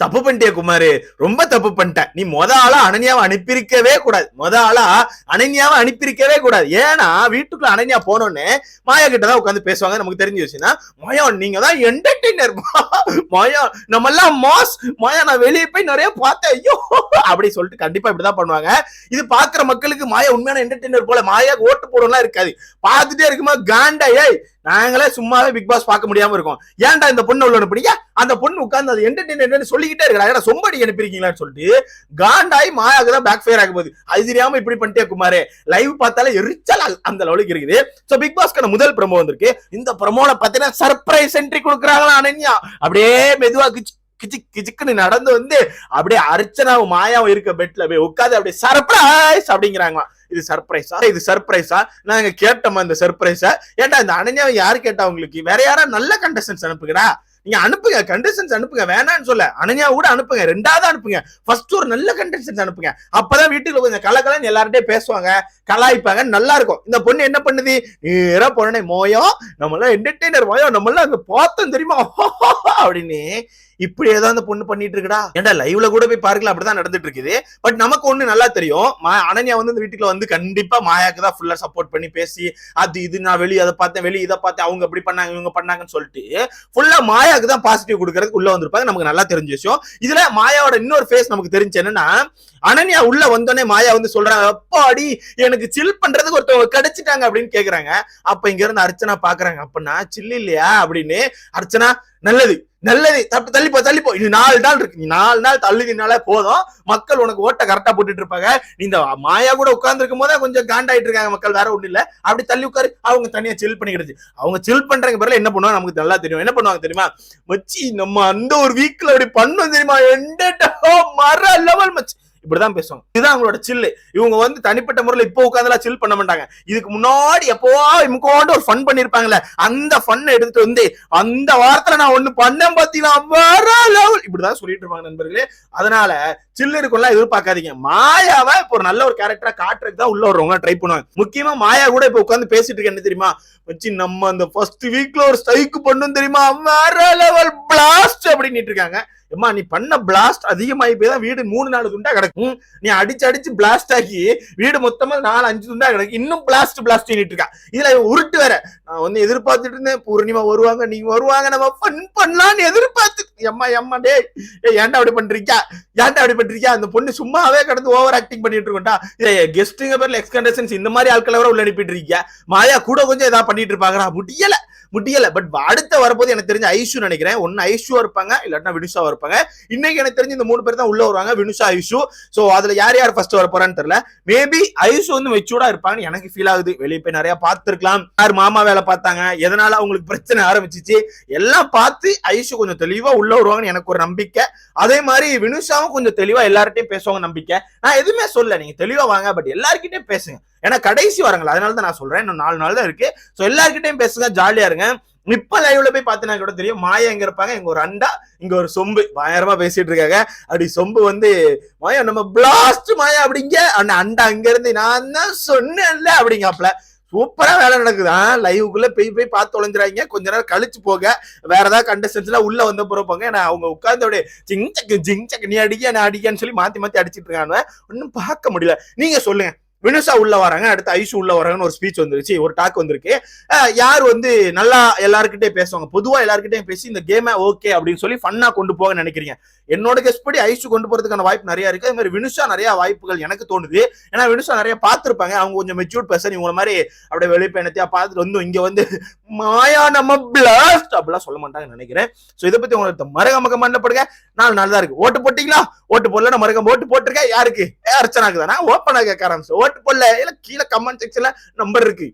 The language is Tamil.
தப்பு பண்ணிட்டே குமாரு. ரொம்ப தப்பு பண்ணிட்ட நீ மொத ஆளா அனன்யாவை அனுப்பியிருக்கவே கூடாது. மொத ஆளா அனன்யாவை அனுப்பியிருக்கவே கூடாது. ஏன்னா வீட்டுக்குள்ள அனன்யா போனோடனே மாயா கிட்ட தான் உட்காந்து பேசுவாங்க நமக்கு தெரிஞ்ச வச்சுன்னா மாயா நீங்க தான் என்டர்டெய்னர் மாயா நம்ம எல்லாம் மாஸ். மாயா நான் வெளியே போய் நிறைய பார்த்தேன். ஐயோ. அப்படி சொல்லிட்டு கண்டிப்பா இப்படிதான் பண்ணுவாங்க. இது பாக்குற மக்களுக்கு மாயா உண்மையான என்டர்டெய்னர் போல மாயா ஓட்டு போடலாம் இருக்காது. பார்த்துட்டே இருக்குமா காண்டா ஏய் நாங்களே சும்மாவே பிக் பாஸ் பார்க்க முடியாம இருக்கோம். ஏன்டா இந்த பொண்ணு உள்ள அனுப்புறீங்க அந்த பொண்ணு உட்கார்ந்து அது என்டர்டெயின்மெண்ட் சொல்லிக்கிட்டே இருக்கிறாங்க ஏன்னா சொம்படி அனுப்பிருக்கீங்களான்னு சொல்லிட்டு காண்டாய் மாயாக்கு தான் பேக் ஃபயர் ஆக போகுது. அது தெரியாம இப்படி பண்ணிட்டே குமாரே. லைவ் பார்த்தாலே எரிச்சல் அந்த லெவலுக்கு இருக்குது. ஸோ பிக் பாஸ்க்கான முதல் ப்ரமோ வந்திருக்கு. இந்த ப்ரமோல பார்த்தீங்கன்னா சர்ப்ரைஸ் என்ட்ரி கொடுக்குறாங்களா அனன்யா? அப்படியே மெதுவா கிச்சு கிச்சு கிச்சுக்குன்னு நடந்து வந்து அப்படியே அர்ச்சனாவும் மாயாவும் இருக்க பெட்ல போய் உட்காந்து அப்படியே சர்ப்ரைஸ் அப்படிங்கிறாங்க இது சர்ப்ரைஸா? இது சர்ப்ரைஸா? நாங்க கேட்டோமா இந்த சர்ப்ரைஸா? ஏட்டா இந்த அனன்யாவை யாரு கேட்டா உங்களுக்கு? வேற யாரா நல்ல கண்டஸ்டன்ஸ் அனுப்புகிறா நீங்க அனுப்புங்க கண்டஸ்டன்ஸ் அனுப்புங்க வேணாம்னு சொல்ல. அனன்யா கூட அனுப்புங்க ரெண்டாவது அனுப்புங்க. ஃபர்ஸ்ட் ஒரு நல்ல கண்டஸ்டன்ஸ் அனுப்புங்க. அப்பதான் வீட்டுக்கு கொஞ்சம் கலகலன்னு எல்லார்ட்டே பேசுவாங்க கலாய்ப்பாங்க நல்லா இருக்கும் இந்த பொண்ணு என்ன பண்ணுது? நேரா போனே மோயம் நம்மளாம் என்டர்டெய்னர் மோயம் நம்மளாம் அங்க பார்த்தோம் தெரியுமா? அப்படின்னு இப்படி தான் அந்த பொண்ணு பண்ணிட்டு இருக்குடா ஏன்டா லைவ்ல கூட போய் பார்க்கல அப்படிதான் நடந்துட்டு இருக்குது பட் நமக்கு ஒண்ணு நல்லா தெரியும். மா- அனன்யா வந்து இந்த வீட்டுக்குள்ள வந்து கண்டிப்பா மாயாக்கு தான் ஃபுல்லா சப்போர்ட் பண்ணி பேசி அது இது நான் வெளியே அதை பார்த்தேன் வெளியே இதை பார்த்தேன் அவங்க அப்படி பண்ணாங்க இவங்க பண்ணாங்கன்னு சொல்லிட்டு ஃபுல்லா மாயாக்கு தான் பாசிட்டிவ் கொடுக்கறதுக்கு உள்ள வந்திருப்பாங்க. நமக்கு நல்லா தெரிஞ்ச விஷயம். இதுல மாயாவோட இன்னொரு ஃபேஸ் நமக்கு தெரிஞ்சு என்னன்னா அனன்யா உள்ள வந்தோடனே மாயா வந்து சொல்றாங்க அப்பாடி எனக்கு சில் பண்றதுக்கு ஒருத்தவங்க கிடைச்சிட்டாங்க அப்படின்னு கேக்குறாங்க. அப்ப இங்க இருந்து அர்ச்சனா பாக்குறாங்க அப்படின்னா சில் இல்லையா? அப்படின்னு. அர்ச்சனா நல்லது. நல்லது தப்பு தள்ளிப்போ தள்ளிப்போ. இது நாலு நாள் இருக்கு. நீ நாலு நாள் தள்ளுதினாலே போதும். மக்கள் உனக்கு ஓட்டை கரெக்டா போட்டுட்டு இருப்பாங்க. நீ இந்த மாயா கூட உட்கார்ந்துருக்கும் போதே கொஞ்சம் காண்டாயிட்டு இருக்காங்க. மக்கள் வேற ஒண்ணு இல்ல. அப்படி தள்ளி உட்காரு. அவங்க தனியா சில் பண்ணிக்கிடுச்சு அவங்க சில் பண்றாங்க பிறகு என்ன பண்ணுவாங்க? நமக்கு நல்லா தெரியும். என்ன பண்ணுவாங்க தெரியுமா? மச்சி நம்ம அந்த ஒரு வீக்ல அப்படி பண்ணோம் தெரியுமா? எந்த மர லெவல் மச்சி. இப்படிதான் பேசுவாங்க. இதுதான் அவங்களோட சில்லு இவங்க வந்து தனிப்பட்ட முறையில் இப்போ உட்காந்துலாம் சில் பண்ண மாட்டாங்க. இதுக்கு முன்னாடி எப்போவா இமுக்கோண்டு ஒரு ஃபன் பண்ணிருப்பாங்கல்ல அந்த ஃபன் எடுத்துட்டு வந்து அந்த வாரத்துல நான் ஒண்ணு பண்ணேன் பாத்தீங்கன்னா வர லெவல் இப்படிதான் சொல்லிட்டு இருப்பாங்க நண்பர்களே. அதனால சில்லு இருக்கும்லாம் எதிர்பார்க்காதீங்க. மாயாவை இப்போ ஒரு நல்ல ஒரு கேரக்டரா காட்டுறதுக்கு தான் உள்ள வரவங்க ட்ரை பண்ணுவாங்க. முக்கியமா மாயா கூட இப்ப உட்காந்து பேசிட்டு இருக்கேன் என்ன தெரியுமா? வச்சு நம்ம அந்த ஃபர்ஸ்ட் வீக்ல ஒரு ஸ்ட்ரைக் பண்ணும் தெரியுமா? வேற லெவல் அப்படின்னு இருக்காங்க எம்மா நீ பண்ண பிளாஸ்ட் அதிகமாகி போய் தான் வீடு மூணு நாலு துண்டா கிடக்கும் நீ அடிச்சு அடிச்சு பிளாஸ்ட் ஆக்கி வீடு மொத்தமா நாலு அஞ்சு துண்டா கிடக்கு. இன்னும் பிளாஸ்ட் பிளாஸ்ட் இருக்கா இதுல உருட்டு வேற. நான் வந்து எதிர்பார்த்துட்டு இருந்தேன். பூர்ணிமா வருவாங்க நீங்க வருவாங்க. நம்ம ஃபன் பண்ணலாம்னு எதிர்பார்த்து எம்மா எம்மா டேய் ஏய், ஏன்டா அப்படி பண்றீங்க? ஏன்டா அப்படி பண்றீங்க? அந்த பொண்ணு சும்மாவே கடந்து ஓவர் ஆக்டிங் பண்ணிட்டு இருக்கோம்டா. கெஸ்ட்டுங்க பேர்ல எக்ஸ்கண்டேஷன்ஸ் இந்த மாதிரி ஆட்களை வர உள்ள அனுப்பிட்டு இருக்கீங்க. மாயா கூட கொஞ்சம் ஏதாவது பண்ணிட்டு இருப்பாங்கடா. முடியல. முடியல. பட் அடுத்த வரப்போது எனக்கு தெரிஞ்ச ஐஷு நினைக்கிறேன். ஒன்னு ஐஷுவா இருப்பாங்க இல்லாட்டினா வினுஷாவா இருப்பாங்க. இன்னைக்கு எனக்கு தெரிஞ்சு இந்த மூணு பேர் தான் உள்ள வருவாங்க வினுஷா ஐஷு. சோ அதுல யார் யார் ஃபர்ஸ்ட் வர போறான்னு தெரியல. மேபி ஐஷு வந்து மெச்சூர்டா இருப்பாங்கன்னு எனக்கு ஃபீல் ஆகுது. வெளியே போய் நிறைய பார்த்துருக்கலாம். யார் மாமா வேலை பார்த்தாங்க? எதனால அவங்களுக்கு பிரச்சனை ஆரம்பிச்சிச்சு? எல்லாம் பார்த்து ஐஷு கொஞ்சம் தெளிவா உள்ள வருவாங்கன்னு எனக்கு ஒரு நம்பிக்கை. அதே மாதிரி வினுஷாவும் கொஞ்சம் தெளிவா எல்லார்ட்டையும் பேசுவாங்க நம்பிக்கை. நான் எதுவுமே சொல்ல நீங்க தெளிவா வாங்க பட் எல்லார்கிட்டயும் பேசுங்க. ஏன்னா கடைசி வாரங்கள் அதனால தான் நான் சொல்றேன் இன்னும் நாலு நாள் தான் இருக்கு. ஸோ எல்லாருக்கிட்டையும் பேசுங்க ஜாலியா இருங்க. இப்ப லைவ்ல போய் பார்த்தீங்கன்னா கூட தெரியும் மாயா எங்க இருப்பாங்க? இங்க ஒரு அண்டா இங்க ஒரு சொம்பு. பயங்கரமா பேசிட்டு இருக்காங்க. அப்படி சொம்பு வந்து மாயா நம்ம பிளாஸ்ட் மாயா அப்படிங்க. அந்த அண்டா அங்க இருந்து நான் தான் சொன்னேன்ல அப்படிங்காப்ல சூப்பரா வேலை நடக்குதான் லைவுக்குள்ள போய் போய் பார்த்து தொலைஞ்சிராங்க கொஞ்ச நேரம் கழிச்சு போக வேற ஏதாவது கண்டஸ்டன்ஸ்லாம் உள்ள வந்த பிறகு போங்க. ஏன்னா அவங்க உட்கார்ந்து அப்படியே ஜிங் சக்கு ஜிங் சக்கு நீ அடிக்க நான் அடிக்கன்னு சொல்லி மாத்தி மாத்தி அடிச்சிட்டு இருக்காங்க ஒன்னும் பார்க்க முடியல. நீங்க சொல்லுங்க. வினுஷா உள்ள வராங்க. அடுத்து ஐஷு உள்ள வராங்கன்னு ஒரு ஸ்பீச் வந்துருச்சு. ஒரு டாக் வந்திருக்கு. யார் வந்து நல்லா எல்லாருக்கிட்டே பேசுவாங்க? பொதுவா எல்லாருக்கிட்டையும் பேசி இந்த கேமை ஓகே அப்படின்னு சொல்லி ஃபன்னா கொண்டு போக நினைக்கிறீங்க. என்னோட கெஸ்ட் படி ஐஷு கொண்டு போறதுக்கான வாய்ப்பு நிறைய இருக்கு. அது மாதிரி வினுஷா நிறைய வாய்ப்புகள் எனக்கு தோணுது. ஏன்னா வினுஷா நிறைய பார்த்திருப்பாங்க. அவங்க கொஞ்சம் மெச்சூர்ட் பர்சன் இவங்க மாதிரி அப்படியே வெளிப்பயணத்தையா பார்த்துட்டு வந்து இங்க வந்து மாயா நம்ம பிளாஸ்ட் அப்படிலாம் சொல்ல மாட்டாங்கன்னு நினைக்கிறேன். சோ இதை பத்தி உங்களுக்கு மரகம மண்ணப்படுங்க நாலு நாள் தான் இருக்கு. ஓட்டு போட்டீங்களா? ஓட்டு போடல நம்ம இருக்க ஓட்டு போட்டிருக்கேன் யாருக்கு? அர்ச்சனாக்கு தானே? ஓப்பனா கேட்க ஆரம்பிச்சு. ஓட்டு போடல. இல்ல கீழே கமெண்ட் செக்ஷன்ல நம்பர் இருக்கு.